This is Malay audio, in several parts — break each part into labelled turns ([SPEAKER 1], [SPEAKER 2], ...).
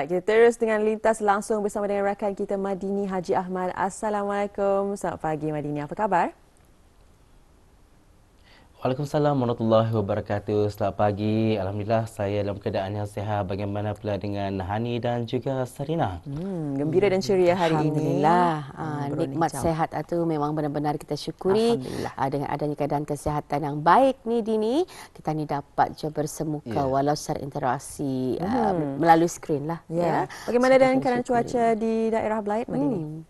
[SPEAKER 1] Baik, kita terus dengan lintas langsung bersama dengan rakan kita Madini Haji Ahmad. Assalamualaikum. Selamat pagi Madini. Apa khabar?
[SPEAKER 2] Waalaikumsalam warahmatullahi wabarakatuh. Selamat pagi. Alhamdulillah saya dalam keadaan yang sihat. Bagaimana pula dengan Hani dan juga Sarina?
[SPEAKER 1] Hmm, gembira dan ceria hari
[SPEAKER 3] Alhamdulillah.
[SPEAKER 1] ini.
[SPEAKER 3] Alhamdulillah.
[SPEAKER 1] Hmm,
[SPEAKER 3] nikmat
[SPEAKER 1] berulang
[SPEAKER 3] sehat itu memang benar-benar kita syukuri.
[SPEAKER 1] Alhamdulillah.
[SPEAKER 3] Uh, dengan adanya keadaan kesihatan yang baik ni Dini, kita ni dapat je bersemuka
[SPEAKER 2] Ya.
[SPEAKER 3] walau secara interaksi uh,
[SPEAKER 1] Hmm.
[SPEAKER 3] melalui skrin lah.
[SPEAKER 1] Ya. Bagaimana dengan keadaan cuaca di daerah Belait Madini?
[SPEAKER 3] Hmm.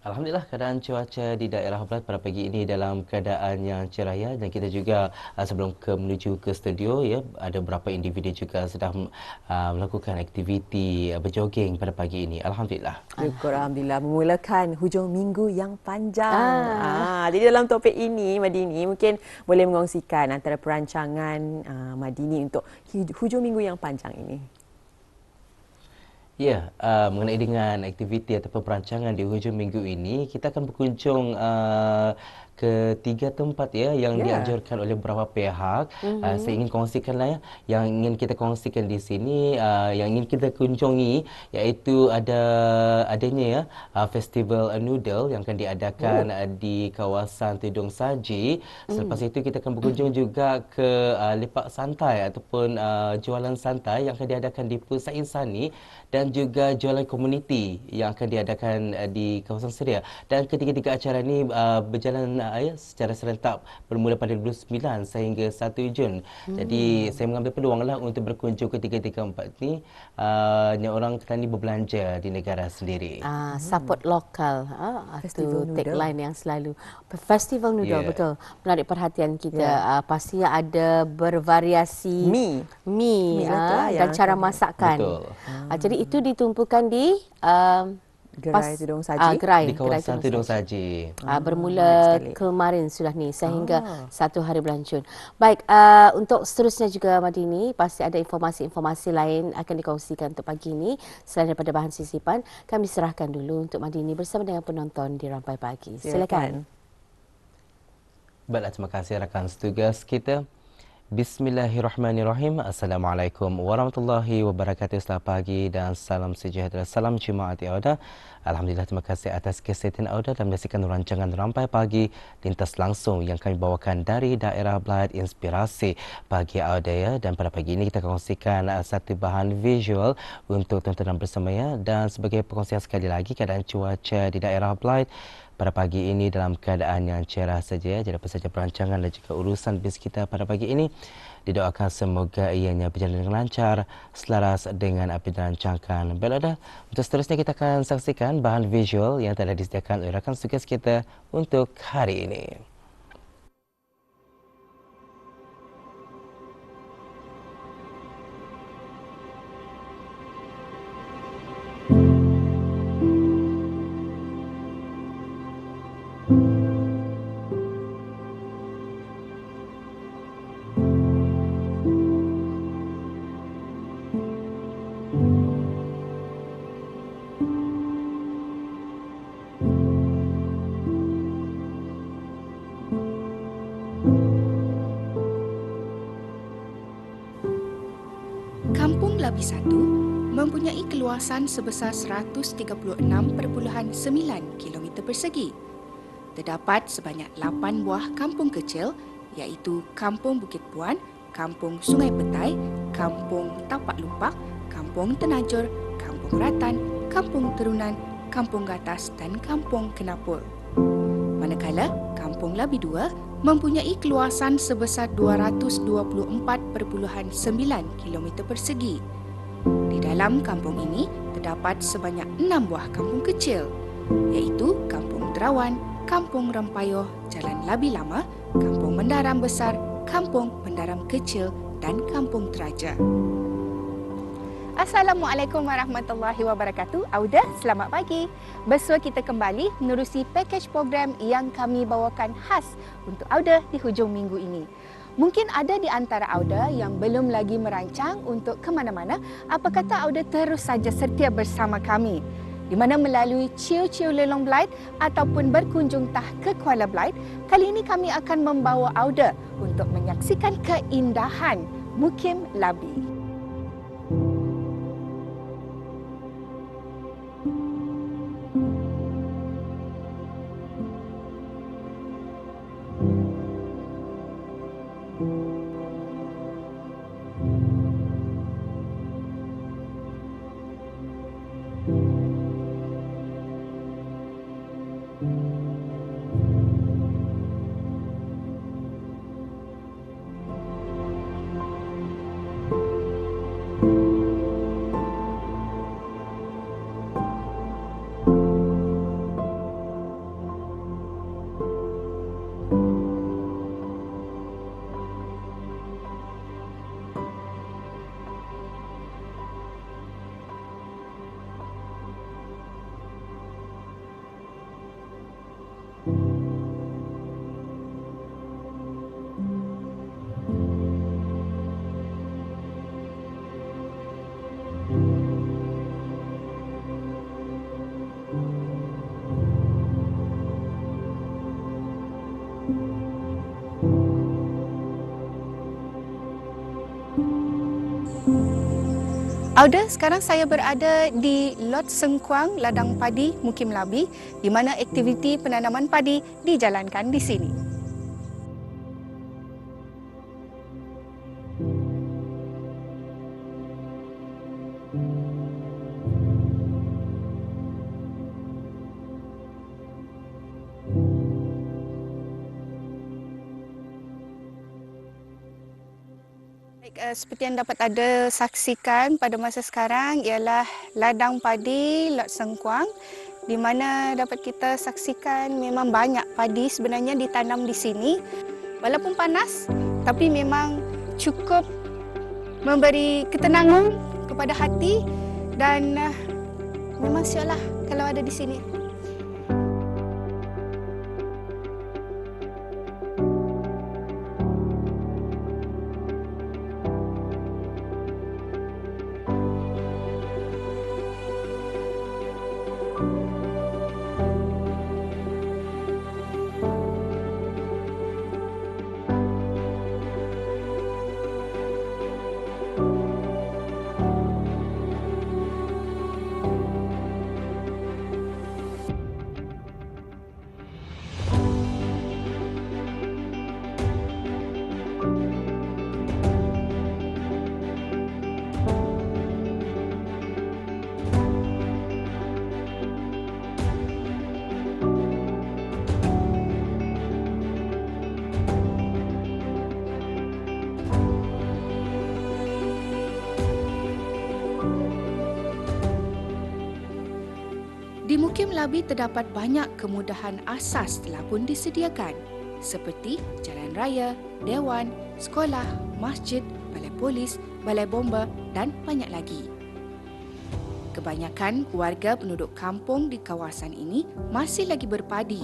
[SPEAKER 2] Alhamdulillah keadaan cuaca di daerah Belait pada pagi ini dalam keadaan yang cerah ya dan kita juga uh, sebelum ke menuju ke studio ya ada beberapa individu juga sedang uh, melakukan aktiviti uh, berjoging pada pagi ini. Alhamdulillah.
[SPEAKER 1] Syukur Alhamdulillah memulakan hujung minggu yang panjang. Ah.
[SPEAKER 3] Ah.
[SPEAKER 1] jadi dalam topik ini Madini mungkin boleh mengongsikan antara perancangan uh, Madini untuk hu- hujung minggu yang panjang ini.
[SPEAKER 2] Ya, uh, mengenai dengan aktiviti ataupun perancangan di hujung minggu ini, kita akan berkunjung uh, ke tiga tempat ya yang
[SPEAKER 1] Ya.
[SPEAKER 2] dianjurkan oleh beberapa pihak. Mm-hmm. Uh, saya ingin kongsikanlah ya yang ingin kita kongsikan di sini uh, yang ingin kita kunjungi iaitu ada adanya ya uh, festival noodle yang akan diadakan uh, di kawasan Tudung Saji. Selepas itu kita akan berkunjung juga ke uh, lepak santai ataupun uh, jualan santai yang akan diadakan di Pusat Insani dan juga jualan komuniti yang akan diadakan uh, di kawasan Seria. Dan ketiga-tiga acara ini uh, berjalan ya, secara serentak bermula pada 29 sehingga 1 Jun. Hmm. Jadi saya mengambil peluang lah untuk berkunjung ke tiga-tiga empat ni uh, yang orang kerana berbelanja di negara sendiri.
[SPEAKER 3] Ah, support lokal ah,
[SPEAKER 1] Festival
[SPEAKER 3] itu
[SPEAKER 1] noodle.
[SPEAKER 3] tagline yang selalu festival noodle
[SPEAKER 2] Yeah.
[SPEAKER 3] betul menarik perhatian kita
[SPEAKER 1] Yeah.
[SPEAKER 3] Ah, pasti ada bervariasi
[SPEAKER 1] Mi.
[SPEAKER 3] mi, ah,
[SPEAKER 1] lah
[SPEAKER 3] dan cara masakan
[SPEAKER 2] Betul.
[SPEAKER 3] Ah, jadi itu ditumpukan di um,
[SPEAKER 1] Gerai Tudung Saji.
[SPEAKER 3] ah, gerai,
[SPEAKER 2] Di
[SPEAKER 3] gerai
[SPEAKER 2] kawasan Tudung Saji.
[SPEAKER 3] Ah,
[SPEAKER 1] menarik
[SPEAKER 3] bermula
[SPEAKER 1] sekali.
[SPEAKER 3] kemarin sudah ni sehingga
[SPEAKER 1] Ah.
[SPEAKER 3] satu hari bulan Jun. Baik, uh, untuk seterusnya juga Madini, pasti ada informasi-informasi lain akan dikongsikan untuk pagi ini. Selain daripada bahan sisipan, kami serahkan dulu untuk Madini bersama dengan penonton di Rampai Pagi. Silakan.
[SPEAKER 2] Baiklah, terima kasih rakan setugas kita. Bismillahirrahmanirrahim. Assalamualaikum warahmatullahi wabarakatuh. Selamat pagi dan salam sejahtera. Salam Jumaat Auda. Alhamdulillah terima kasih atas kesetiaan Auda dan menyaksikan rancangan Rampai Pagi lintas langsung yang kami bawakan dari daerah Belait Inspirasi Pagi Auda ya. Dan pada pagi ini kita kongsikan uh, satu bahan visual untuk tontonan bersama ya. Dan sebagai perkongsian sekali lagi keadaan cuaca di daerah Belait pada pagi ini dalam keadaan yang cerah saja. Jadi apa saja perancangan dan juga urusan bis kita pada pagi ini didoakan semoga ianya berjalan dengan lancar selaras dengan apa yang dirancangkan. Baiklah dah, untuk seterusnya kita akan saksikan bahan visual yang telah disediakan oleh rakan tugas kita untuk hari ini.
[SPEAKER 4] Labi Satu mempunyai keluasan sebesar 136.9 km persegi. Terdapat sebanyak 8 buah kampung kecil iaitu Kampung Bukit Puan, Kampung Sungai Petai, Kampung Tapak Lupak, Kampung Tenajur, Kampung Ratan, Kampung Terunan, Kampung Gatas dan Kampung Kenapul. Manakala Kampung Labi 2 mempunyai keluasan sebesar 224.9 km persegi. Di dalam kampung ini terdapat sebanyak enam buah kampung kecil iaitu Kampung Terawan, Kampung Rempayoh, Jalan Labi Lama, Kampung Mendaram Besar, Kampung Mendaram Kecil dan Kampung Teraja. Assalamualaikum warahmatullahi wabarakatuh. Auda, selamat pagi. Bersua kita kembali menerusi pakej program yang kami bawakan khas untuk Auda di hujung minggu ini. Mungkin ada di antara Auda yang belum lagi merancang untuk ke mana-mana. Apa kata Auda terus saja setia bersama kami? Di mana melalui Ciu-Ciu Lelong Blight ataupun berkunjung tah ke Kuala Blight, kali ini kami akan membawa Auda untuk menyaksikan keindahan Mukim Labi. Auda, sekarang saya berada di Lot Sengkuang, Ladang Padi, Mukim Labi, di mana aktiviti penanaman padi dijalankan di sini. Seperti yang dapat ada saksikan pada masa sekarang ialah ladang padi Lot Sengkuang di mana dapat kita saksikan memang banyak padi sebenarnya ditanam di sini. Walaupun panas tapi memang cukup memberi ketenangan kepada hati dan uh, memang sialah kalau ada di sini. Di Mukim Labi terdapat banyak kemudahan asas telah pun disediakan seperti jalan raya, dewan, sekolah, masjid, balai polis, balai bomba dan banyak lagi. Kebanyakan warga penduduk kampung di kawasan ini masih lagi berpadi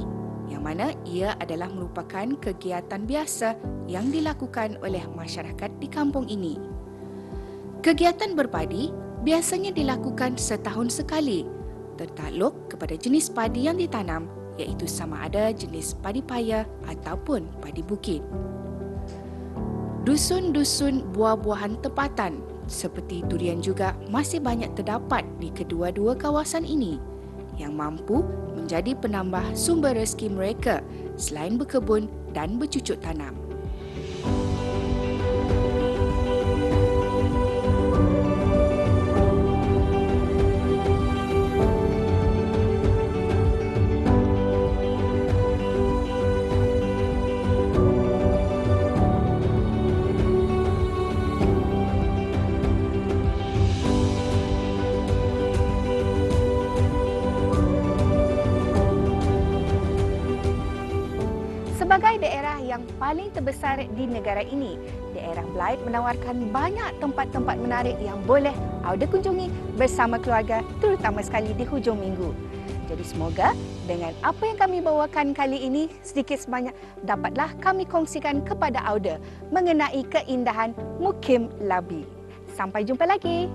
[SPEAKER 4] yang mana ia adalah merupakan kegiatan biasa yang dilakukan oleh masyarakat di kampung ini. Kegiatan berpadi biasanya dilakukan setahun sekali tertakluk kepada jenis padi yang ditanam iaitu sama ada jenis padi paya ataupun padi bukit. Dusun-dusun buah-buahan tempatan seperti durian juga masih banyak terdapat di kedua-dua kawasan ini yang mampu menjadi penambah sumber rezeki mereka selain berkebun dan bercucuk tanam. Paling terbesar di negara ini, daerah Blythe menawarkan banyak tempat-tempat menarik yang boleh anda kunjungi bersama keluarga terutama sekali di hujung minggu. Jadi semoga dengan apa yang kami bawakan kali ini sedikit sebanyak dapatlah kami kongsikan kepada Auda mengenai keindahan Mukim Labi. Sampai jumpa lagi.